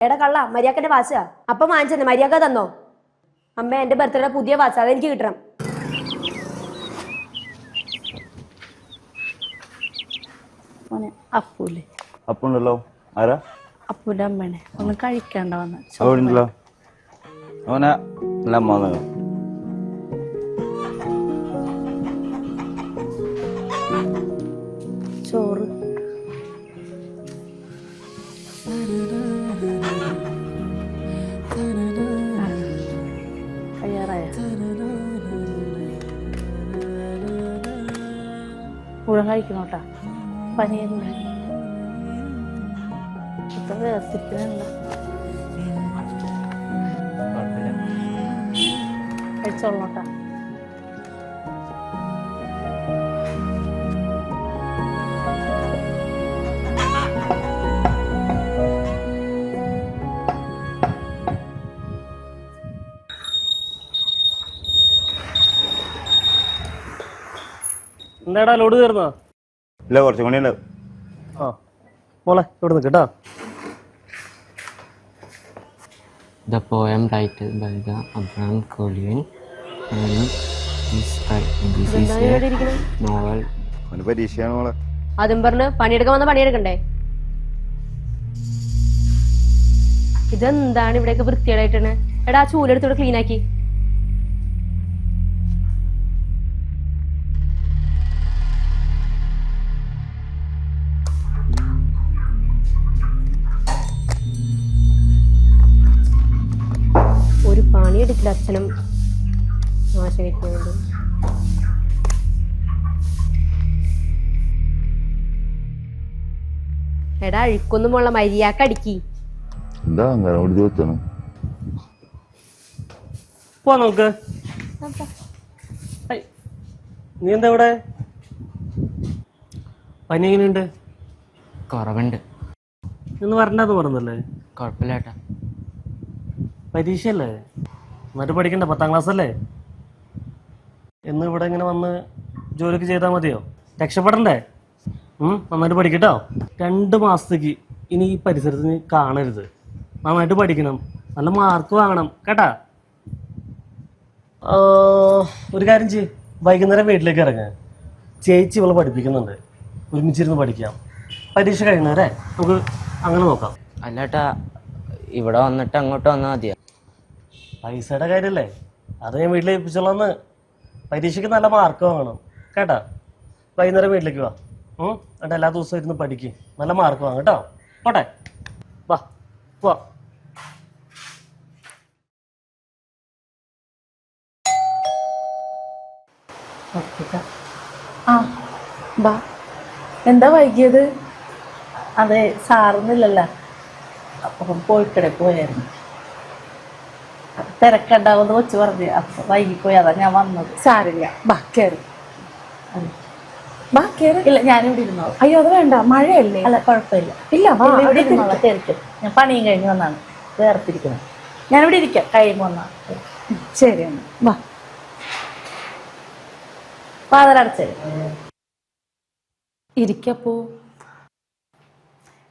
എടാ കള്ള മര്യാക്കന്റെ വാച്ചാ അപ്പം വാങ്ങിച്ചെന്നെ മര്യാക്ക തന്നോ? അമ്മ എന്റെ ബർത്ത്ഡേ പുതിയ വാച്ച. അതെനിക്ക് കിട്ടണം. മോനെ അപ്പൂല്ലേ? അപ്പുണ്ടല്ലോ. ആരാ? അമ്മേനെ? ഒന്ന് കഴിക്കണ്ട വന്ന. അവിടെ ഉണ്ടല്ലോ അവനെ നല്ല അമ്മ മുഴുവൻ കഴിക്കണോട്ടാ പനിയൊന്നും ഇത്ര വേർതിരിക്കുന്നുണ്ട് കഴിച്ചോളോട്ടാ. എന്താടാ ലോഡ് തീർന്നോ? ഇല്ല കുറച്ചും കൂടി ഉണ്ട്. ആ. മോളെ ഇവിടെ കേട്ടോ The poem titled by the Abraham Collier and this, is a novel. അവന് പരീക്ഷയാണ് മോളെ. അതും പറഞ്ഞ് പണിയെടുക്കാൻ വന്ന പണിയെടുക്കണ്ടേ? ഇതെന്താണ് ഇവിടെയൊക്കെ വൃത്തികേടായിട്ടാണ്? എടാ ആ ചൂലെടുത്തോടെ ക്ലീൻ ആക്കി. പണിയെടുക്കില്ല അച്ഛനും കിട്ടുന്നുണ്ട് എടാ അഴുക്കൊന്നും ഉള്ള മര്യാദയ്ക്ക് അടിക്കി. എന്താ അങ്ങനെ ചോദിച്ചാണ് പോ നമുക്ക്. ഹൈ. നീ എന്താ ഇവിടെ? പനി എങ്ങനെയുണ്ട്? കുറവുണ്ട്. ഇന്ന് വരണ്ടെന്ന് പറഞ്ഞല്ലേ കുഴപ്പമില്ല ഏട്ടാ. പരീക്ഷയല്ലേ? എന്നിട്ട് പഠിക്കണ്ട പത്താം ക്ലാസ് അല്ലേ? എന്ന് ഇവിടെ ഇങ്ങനെ വന്ന് ജോലിക്ക് ചെയ്താൽ മതിയോ? രക്ഷപ്പെടണ്ടേ? നന്നായിട്ട് പഠിക്കട്ടോ. രണ്ട് മാസത്തേക്ക് ഇനി ഈ പരിസരത്ത് കാണരുത്. നന്നായിട്ട് പഠിക്കണം. നല്ല മാർക്ക് വാങ്ങണം. കേട്ടാ? ഒരു കാര്യം ചെയ്യ്. വൈകുന്നേരം വീട്ടിലേക്ക് ഇറങ്ങ. ചേച്ചി ഇവളെ പഠിപ്പിക്കുന്നുണ്ട്. ഒരുമിച്ചിരുന്ന് പഠിക്കാം. പരീക്ഷ കഴിയുന്നവരെ നമുക്ക് അങ്ങനെ നോക്കാം. അല്ലാട്ടാ ഇവിടെ വന്നിട്ട് അങ്ങോട്ട് വന്നാൽ മതിയോ? പൈസയുടെ കാര്യമല്ലേ അത് ഞാൻ വീട്ടിൽ ഏൽപ്പിച്ചോളാന്ന്. പരീക്ഷയ്ക്ക് നല്ല മാർക്ക് വാങ്ങണം. കേട്ടാ? വൈകുന്നേരം വീട്ടിലേക്ക് വാ. എന്നിട്ട് എല്ലാ ദിവസവും ഇരുന്ന് പഠിക്ക്. നല്ല മാർക്ക് വാങ്ങും കേട്ടോ? പോട്ടെ. വാ. പോ ആ ബാ എന്താ വൈകിയത്? അതെ സാറൊന്നുമില്ലല്ലോ. അപ്പം പോയിക്കടെ പോയായിരുന്നു. തിരക്കുണ്ടാവുമെന്ന് കൊച്ചു പറഞ്ഞു. അപ്പൊ വൈകിപ്പോയി അതാ ഞാൻ വന്നത്. സാരില്ല ബാ കേറ്. ബാ കേറ്. ഇല്ല ഞാനിവിടെ ഇരുന്നോളാം. അയ്യോ അത് വേണ്ട. മഴയല്ലേ? അല്ല കുഴപ്പമില്ല. ഇല്ല വാ ഇല്ല, ഇവിടെ അകത്തിരിക്ക്. ഇരുന്നോളാം. കയറിക്കും ഞാൻ പണിയും കഴിഞ്ഞ് വന്നാണ്. വേർത്തിരിക്കുന്നത് ഞാനിവിടെ ഇരിക്കാം. കഴിയുമ്പോൾ വന്നാ. ശരി എന്നാ. വാ വാതിലടച്ചത് ഇരിക്കപ്പോ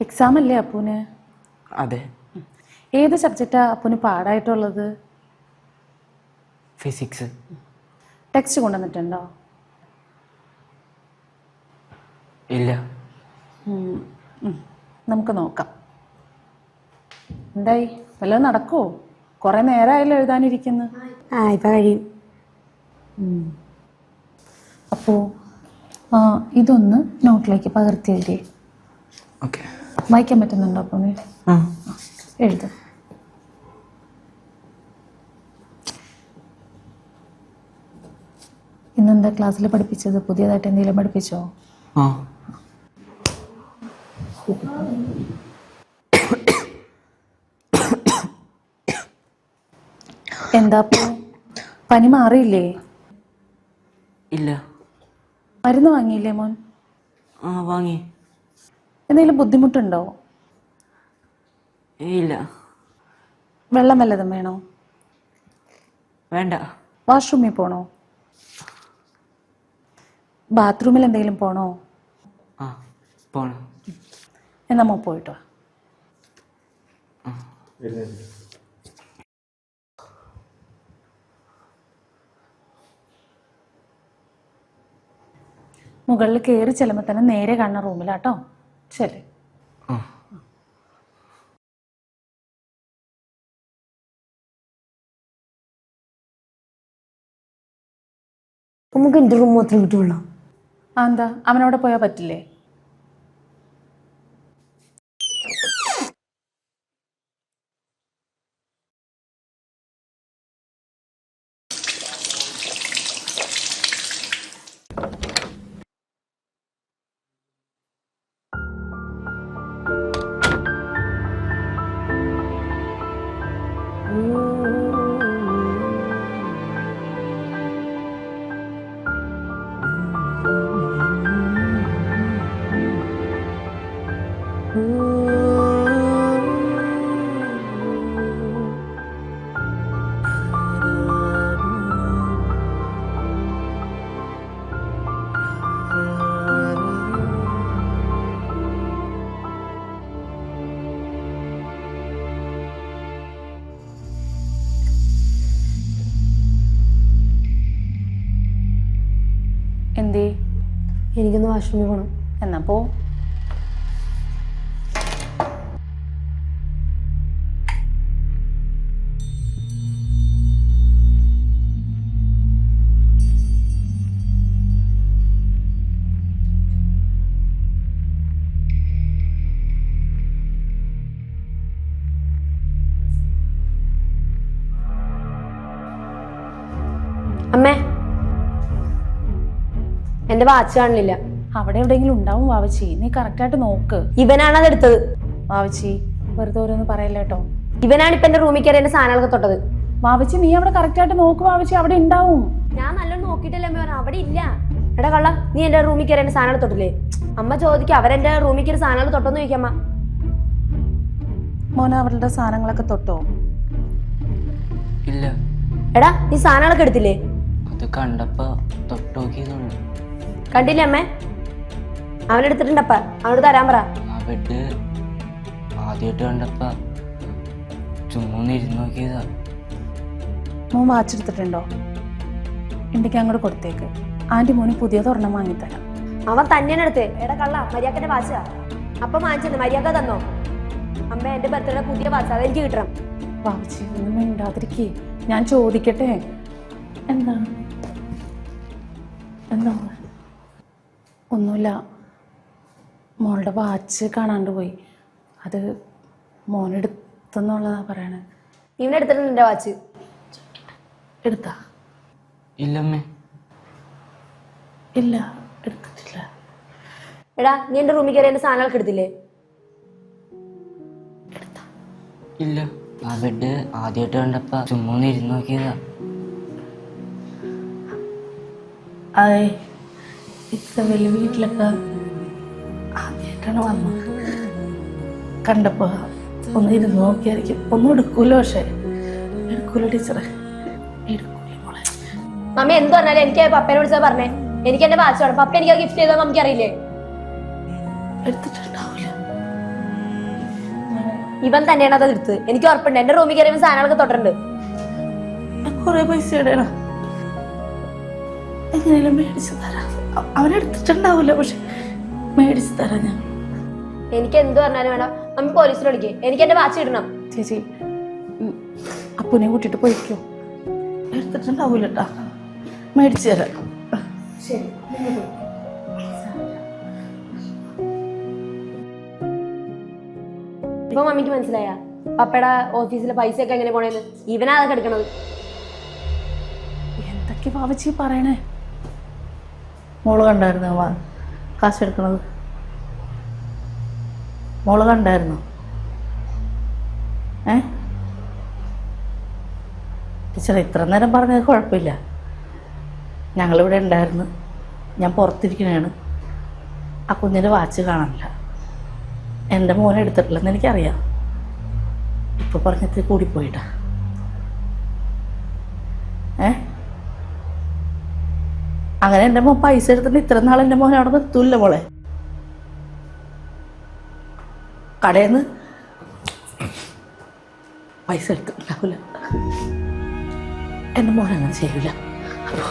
എക്സാം അല്ലേ അപ്പൂന് അതെ. ഏത് സബ്ജക്റ്റാ അപ്പൂന് പാടായിട്ടുള്ളത്? ഫിസിക്സ്. ടെക്സ്റ്റ് കൊണ്ടുവന്നിട്ടുണ്ടോ? ഇല്ല. നമുക്ക് നോക്കാം. എന്തായി? വല്ലതും നടക്കുമോ കുറെ നേരമായല്ലോ എഴുതാനിരിക്കുന്നു. ആ ഇപ്പൊ കഴിയും. അപ്പോ ഇതൊന്ന് നോട്ടിലേക്ക് പകർത്തി എഴുതി ഓക്കെ. വായിക്കാൻ പറ്റുന്നുണ്ടോ അപ്പം ആ എഴുത്. ഇന്നെന്താ ക്ലാസ്സിൽ പഠിപ്പിച്ചത്? പുതിയതായിട്ട് എന്തെങ്കിലും പഠിപ്പിച്ചോ? ആ. എന്താ പനി മാറിയില്ലേ? ഇല്ല. മരുന്ന് വാങ്ങിയില്ലേ മോൻ? ആ വാങ്ങി. എന്തെങ്കിലും ബുദ്ധിമുട്ടുണ്ടോ? ഇല്ല. വെള്ളം വല്ലതും വേണോ? വേണ്ട. വാഷ്റൂമിൽ പോണോ? ബാത്റൂമിൽ എന്തെങ്കിലും പോണോ? ആ പോണം. എന്നാ മോ പോയിട്ടോ. വാ മുകളിൽ കയറി ചെല്ലുമ്പോൾ തന്നെ നേരെ കാണുന്ന റൂമിലാട്ടോ. ശരി. നമുക്ക് എന്റെ റൂം മാത്രമേ കിട്ടുള്ളൂ? എന്താ? അവനവിടെ പോയാൽ പറ്റില്ലേ? വാഷ്റൂമിൽ പോകണം എന്നാ പോ അമ്മേ എന്റെ വാച്ച് കാണില്ല. അവിടെ എവിടെയെങ്കിലും ഉണ്ടാവും വാവച്ചി. നീ കറക്റ്റായിട്ട് നോക്ക്. ഇവനാണ് അത് എടുത്തത് വാവച്ചി വെറുതെ ഓരോന്ന് പറയല്ല കേട്ടോ. ഇവനാണ് ഇപ്പൊ എന്റെ റൂമിൽ കയറി എന്റെ സാധനങ്ങളൊക്കെ തൊട്ടത്. വാവച്ചി നീ അവിടെ കറക്റ്റായിട്ട് നോക്ക് വാവച്ചി അവിടെ ഉണ്ടാവും. ഞാൻ നല്ലോണം നോക്കിയിട്ടല്ലേ അമ്മ പറഞ്ഞു അവിടെ ഇല്ല. എടാ കള്ള നീ എന്റെ റൂമിൽ കയറി എന്റെ സാധനങ്ങൾ തൊട്ടില്ലേ? അമ്മ ചോദിക്കും അവരെന്റെ റൂമിൽ കയറി സാധനങ്ങൾ തൊട്ടെന്ന് ചോദിക്കമ്മ മോനെ അവരുടെ സാധനങ്ങളൊക്കെ തൊട്ടോ? ഇല്ല. എടാ നീ സാധനങ്ങളൊക്കെ എടുത്തില്ലേ? അത് കണ്ടപ്പോ കണ്ടില്ലേ അമ്മേ? അവനെടുത്തിട്ടുണ്ടപ്പ. അവനോട് തരാൻ പറ. ആ ബെഡ് ആദ്യമായിട്ട് കണ്ടപ്പ ചുമ്മാ ഇരുന്ന് നോക്കിയതാ. മോൻ വാച്ച് എടുത്തിട്ടുണ്ടോ ഉണ്ടെങ്കിൽ അങ്ങോട്ട് കൊടുത്തേക്ക്. ആന്റി മോന് പുതിയ ഒരെണ്ണം വാങ്ങിത്തരാം. അവൻ തന്നെയാണ് എടുത്ത്. എടാ കള്ള മര്യാദന്റെ വാച്ച അപ്പൊ വാങ്ങിച്ചത് മര്യാദ തന്നോ? അമ്മ എന്റെ ബർത്ത്ഡേ പുതിയ വാച്ച. അതെനിക്ക് കിട്ടണം. വാവച്ചി ഒന്നും മിണ്ടാതിരിക്കേ. ഞാൻ ചോദിക്കട്ടെ? എന്താണ് എന്താ മോളെ? ഒന്നുമില്ല. മോളുടെ വാച്ച് കാണാണ്ട് പോയി. അത് മോനെടുത്തെന്നുള്ളതാ പറയണേ. ഇവനെടുത്തിട്ടുണ്ട് എന്റെ വാച്ച്? എടുത്താ? ഇല്ലമ്മേ. ഇല്ല എടുത്തിട്ടില്ല. എടാ നീ എന്റെ റൂമിൽ കയറി എന്റെ സാധനങ്ങളൊക്കെ എടുത്തില്ലേ? ഇല്ല ആ ബെഡ് ആദ്യമായിട്ട് കണ്ടപ്പോ ചുമ്മാ ഒന്ന് ഇരുന്ന് നോക്കിയതാ. അതെ ഇത്ര വലിയ വീട്ടിലൊക്കെ ആദ്യമായിട്ടാണ് വന്നത് കണ്ടപ്പോ ഒന്ന് ഇരുന്ന് നോക്കിയായിരിക്കും. ഒന്നും എടുക്കൂല പക്ഷേ. എടുക്കൂല ടീച്ചറെ. എടുക്കൂല മോളെ. മമ്മി എന്ത് പറഞ്ഞാലും എനിക്ക് പപ്പേനെ വിളിച്ചാൽ പറഞ്ഞേ. എനിക്ക് എന്റെ വാച്ച് വേണം. പപ്പ എനിക്ക് ഗിഫ്റ്റ് ചെയ്തോ മമ്മിക്ക് അറിയില്ലേ എടുത്തിട്ടുണ്ടാവില്ല ഇവൻ തന്നെയാണ് അത് എടുത്തത്. എനിക്ക് ഉറപ്പുണ്ട്. എന്റെ റൂമിൽ കയറി ഇവൻ സാധനങ്ങളൊക്കെ തൊട്ടുണ്ട് കുറെ പൈസ ഇടണം. എങ്ങനെയാലും മേടിച്ചു തരാം. അവനെടുത്തിട്ടുണ്ടാവില്ല പക്ഷെ മേടിച്ചു തരാം ഞാൻ. എനിക്ക് എന്ത് പറഞ്ഞാലും വേണം. നമ്മ പോലീസിൽ വിളിക്കേ. എനിക്ക് എന്റെ വാച്ച് ഇടണം ചേച്ചി അപ്പുനെ കൂട്ടിട്ട് പോയിക്കോ. എടുത്തിട്ടുണ്ടാവില്ല കേട്ടാ മേടിച്ചു തരാം. ഇപ്പൊ മമ്മിക്ക് മനസ്സിലായ? പപ്പയുടെ ഓഫീസിലെ പൈസ ഒക്കെ എങ്ങനെ പോണേന്ന്? ഇവനാ അതൊക്കെ എടുക്കണത്. എന്തൊക്കെ വാവച്ചി പറയണേ? മോൾ കണ്ടായിരുന്നു കാശ് എടുക്കണത്? മോൾ കണ്ടായിരുന്നു? ഏ? ടീച്ചർ ഇത്ര നേരം പറഞ്ഞത് കുഴപ്പമില്ല. ഞങ്ങളിവിടെ ഉണ്ടായിരുന്നു. ഞാൻ പുറത്തിരിക്കണേണ്. ആ കുഞ്ഞിന്റെ വാച്ച് കാണാനില്ല. എന്റെ മോനെ എടുത്തിട്ടില്ലെന്ന് എനിക്കറിയാം. ഇപ്പോൾ പറഞ്ഞിട്ട് കൂടിപ്പോയിട്ടാ. ഏ? അങ്ങനെ എന്റെ മോൻ പൈസ എടുത്തിട്ട് ഇത്ര നാൾ എന്റെ മോനെ അവിടെ നിർത്തൂല്ല മോളെ. കടയിൽ നിന്ന് പൈസ എടുത്തിട്ടുണ്ടാവില്ല എന്റെ മോൻ അങ്ങനെ ചെയ്യൂല. അപ്പോൾ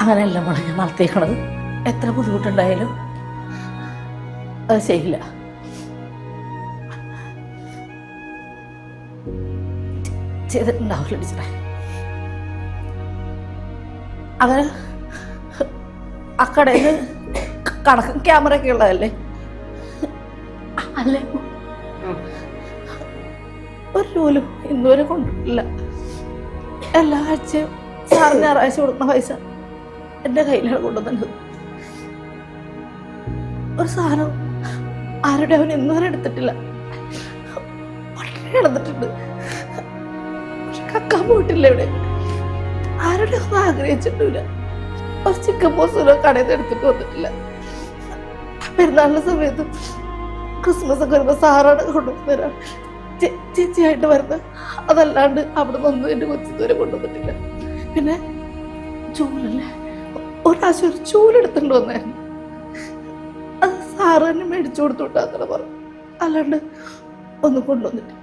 അങ്ങനെയല്ല മോളെ ഞാൻ വളർത്തിയേക്കണത്. എത്ര ബുദ്ധിമുട്ടുണ്ടായാലും അത് ചെയ്യില്ല. ചെയ്തിട്ടുണ്ടാവില്ല ടീച്ചറെ. അങ്ങനെ ആ കടയിൽ കണക്കും ക്യാമറ ഒക്കെ ഉള്ളതല്ലേ? അല്ലേ? ഒരു രൂലും ഇന്നുവരെ കൊണ്ടിട്ടില്ല. എല്ലാ ആഴ്ചയും സാറ് ഞായറാഴ്ച കൊടുക്കുന്ന പൈസ എന്റെ കയ്യിലാണ് കൊണ്ടുവന്നത്. ഒരു സാധനം ആരുടെ അവൻ ഇന്നുവരെ എടുത്തിട്ടില്ല. വളരെ കിടന്നിട്ടുണ്ട് പക്ഷെ കക്കാൻ പോയിട്ടില്ല ഇവിടെ. ആരുടെ ഒന്നും ആഗ്രഹിച്ചിട്ടില്ല ഒരു ചിക്കൻ പോസ്റ്റോ കടയിൽ നിന്ന് എടുത്തിട്ട് വന്നിട്ടില്ല. പെരുന്നാളിന്റെ സമയത്ത് ക്രിസ്മസ് ഒക്കെ വരുമ്പോ സാറാണ് കൊണ്ടുവന്നരാ. ചേച്ചിയായിട്ട് വരുന്നത് അതല്ലാണ്ട് അവിടെ നിന്നൊന്നും എന്റെ കൊച്ചിതുവരെ കൊണ്ടുവന്നിട്ടില്ല. പിന്നെ ചൂലല്ലേ? ഒരാശം ഒരു ചൂലെടുത്തിട്ട് വന്നായിരുന്നു അത് സാറ് തന്നെ മേടിച്ചു കൊടുത്തുവിട്ടാങ്ങനെ പറഞ്ഞു. അല്ലാണ്ട് ഒന്നും കൊണ്ടുവന്നിട്ട്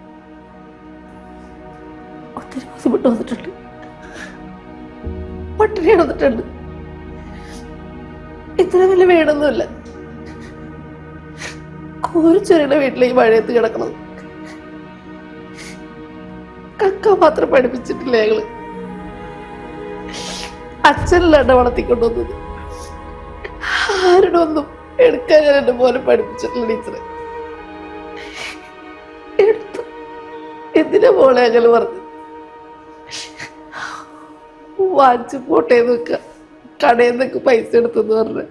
ഒത്തിരി ബുദ്ധിമുട്ട് വന്നിട്ടുണ്ട്. പട്ടിണി വന്നിട്ടുണ്ട്. ഇത്ര വലിയ വീടൊന്നുമില്ല ചെറിയ വീട്ടിലെ ഈ മഴയത്ത് കിടക്കണം കക്ക മാത്രം പഠിപ്പിച്ചിട്ടില്ല ഞങ്ങൾ? അച്ഛനല്ലാണ്ട് വളർത്തിക്കൊണ്ടുവന്നത് ആരുടെ ഒന്നും എടുക്കാൻ ഞാൻ എന്റെ മോനെ പഠിപ്പിച്ചിട്ടില്ല ടീച്ചറെ. എടുത്തു എന്തിനാ മോളെ ഞങ്ങൾ പറഞ്ഞു വാച്ച് പോട്ടേ നിൽക്ക കടയിൽ നിന്നൊക്കെ പൈസ എടുത്തെന്ന് പറഞ്ഞ.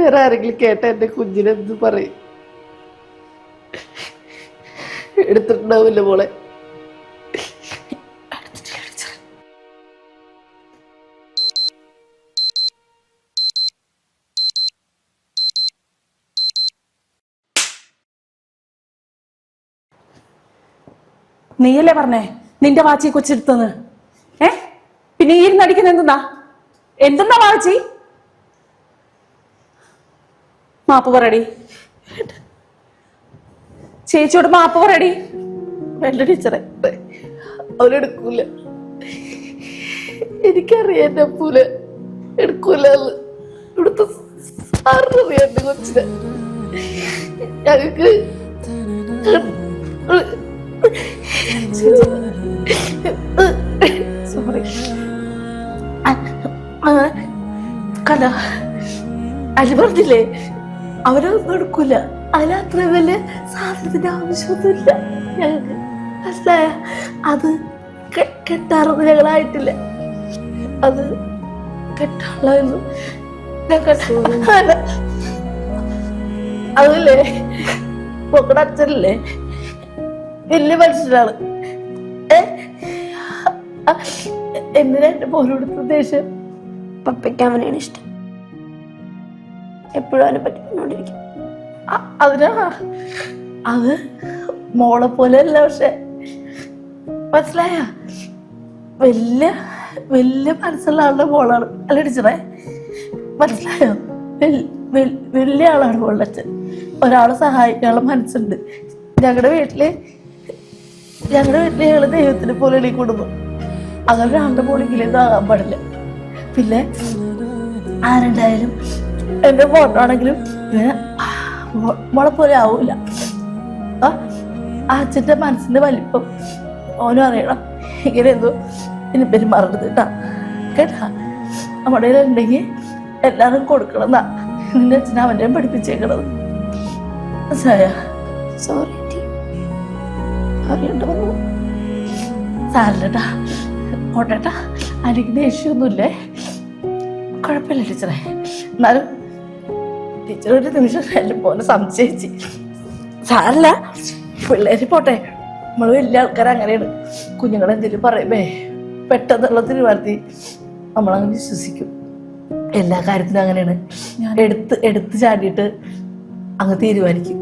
വേറെ ആരെങ്കിലും കേട്ട എന്റെ കുഞ്ഞിനെന്ത് പറയും? എടുത്തിട്ടുണ്ടാവില്ല മോളെ. നീയല്ലേ പറഞ്ഞേ? നിന്റെ വാച്ചി കൊച്ചെടുത്തെന്ന് ഏ? പിന്നെ ഈ ഇരുന്നടിക്കുന്ന എന്തെന്നാ? എന്തെന്നാ വാച്ചി? മാപ്പ് പറയടി ചേച്ചിയോട് മാപ്പ് പറയടി വേണ്ട ടീച്ചറെ. അവരെടുക്കൂല എനിക്കറിയാം എന്റെ അപ്പൂല എടുക്കൂല ഇവിടുത്തെ സാറിനറിയാം എന്റെ കൊച്ചിനെ. ഞങ്ങക്ക് സോറി കല. അലി പറഞ്ഞില്ലേ? അവരൊന്നും എടുക്കൂല അതിലത്ര വലിയ സാധനത്തിന്റെ ആവശ്യമൊന്നുമില്ല. ഞങ്ങൾക്ക് മനസ്സിലായ അത് കെട്ടാറൊന്നും ഞങ്ങളായിട്ടില്ല. അത് കെട്ടാളൊന്നും. അതല്ലേ? പൊക്കടെ അച്ഛനല്ലേ? വലിയ മനുഷ്യനാണ്. എന്തിനാ എന്റെ പോലെടുത്ത ദേഷ്യം? പപ്പയ്ക്ക് അവനെയാണ് ഇഷ്ടം. എപ്പോഴും അതിനെ പറ്റി പറഞ്ഞോണ്ടിരിക്കും. അ- അതിനാ അത് മോളെ പോലെ അല്ല പക്ഷെ. മനസ്സിലായ? വലിയ വലിയ മനസ്സുള്ള ആളുടെ മോളാണ്. അല്ല ടീച്ചറേ? മനസ്സിലായോ? വലിയ ആളാണ് മോളുടെ അച്ഛൻ. ഒരാളെ സഹായിക്കാനുള്ള മനസ്സുണ്ട്. ഞങ്ങളുടെ വീട്ടിൽ ഞങ്ങളുടെ വീട്ടിൽ ഞങ്ങൾ ദൈവത്തിനെ പോലെ എണീ കുടുംബം അങ്ങനെ ഒരാളുടെ മോളിങ്ങനെ ഇതാകാൻ പാടില്ല. പിന്നെ ആരുണ്ടായാലും എന്റെ ഫോട്ടോ ആണെങ്കിലും മുളപ്പോലെ ആവൂല. ആ മനസ്സിന്റെ വലിപ്പം ഓനും അറിയണം. ഇങ്ങനെ എന്തോ ഇനി പെരുമാറരുത് കേട്ടാ കേട്ടാ? നമ്മുടെ ഉണ്ടെങ്കിൽ എല്ലാവരും കൊടുക്കണം എന്നാ നിന്റെ അച്ഛൻ അവന്റെ പഠിപ്പിച്ചേക്കണത്. സോറി പോട്ടേട്ടാ എനിക്ക് ദേഷ്യമൊന്നുമില്ലേ കുഴപ്പമില്ല ടീച്ചറെ. എന്നാലും ടീച്ചർ ഒരു നിമിഷം പോലെ സംശയിച്ച്. സാരല്ല പിള്ളേര് പോട്ടെ. നമ്മൾ വലിയ ആൾക്കാർ അങ്ങനെയാണ്. കുഞ്ഞുങ്ങളെന്തെങ്കിലും പറയുമ്പേ പെട്ടെന്നുള്ള തീരുമാനത്തിൽ നമ്മളങ്ങ് വിശ്വസിക്കും. എല്ലാ കാര്യത്തിനും അങ്ങനെയാണ്. ഞാൻ എടുത്ത് എടുത്ത് ചാടിയിട്ട് അങ്ങ് തീരുമാനിക്കും.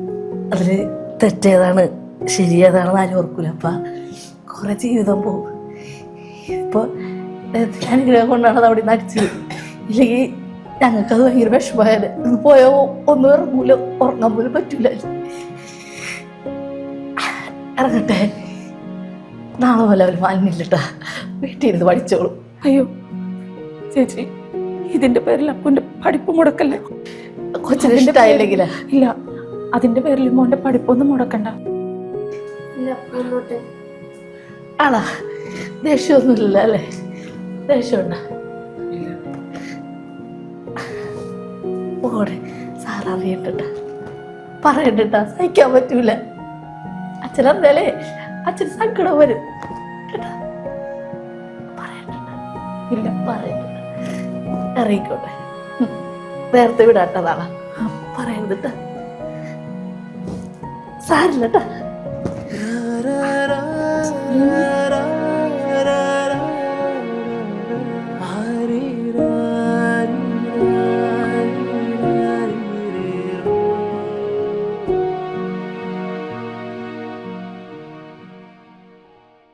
അതിൽ തെറ്റേതാണ് ശരിയേതാണെന്ന് ആരും ഓർക്കൂല. അപ്പം കുറെ ജീവിതം പോകും. ഇപ്പോൾ അനുഗ്രഹം കൊണ്ടാണ് അത് അവിടെ നിന്ന് അടിച്ചത്. ഇല്ലെങ്കിൽ ഞങ്ങൾക്കത് ഭയങ്കര വിഷമമായത് പോയോ ഒന്നും ഇറങ്ങൂല ഉറങ്ങാൻ പോലും പറ്റൂല. ഇറങ്ങട്ടെ. നാളെ പോലെ അവർ മാലിന്യല്ലട്ടാ വീട്ടിൽ ഇരുന്ന് പഠിച്ചോളൂ. അയ്യോ ചേച്ചി ഇതിന്റെ പേരിൽ അപ്പന്റെ പഠിപ്പ് മുടക്കല്ലേ? കൊച്ചിന് ഇഷ്ടമായില്ലെങ്കിലാ ഇല്ല അതിന്റെ പേരിൽ മോന്റെ പഠിപ്പൊന്നും മുടക്കണ്ട. ആണാ ദേഷ്യമൊന്നുമില്ല അല്ലേ ദേഷ്യമുണ്ട. പോകട്ടെ സാററിയട്ട പറയട്ട സഹിക്കാൻ പറ്റൂല. അച്ഛനറിഞ്ഞാലേ അച്ഛൻ സങ്കടം വരും. കേട്ടാ? ഇല്ല പറയട്ട ഇറങ്ങിക്കോട്ടെ. നേരത്തെ വിടാട്ടതാണ് പറയരുതിട്ട. സാരില്ലട്ടാ.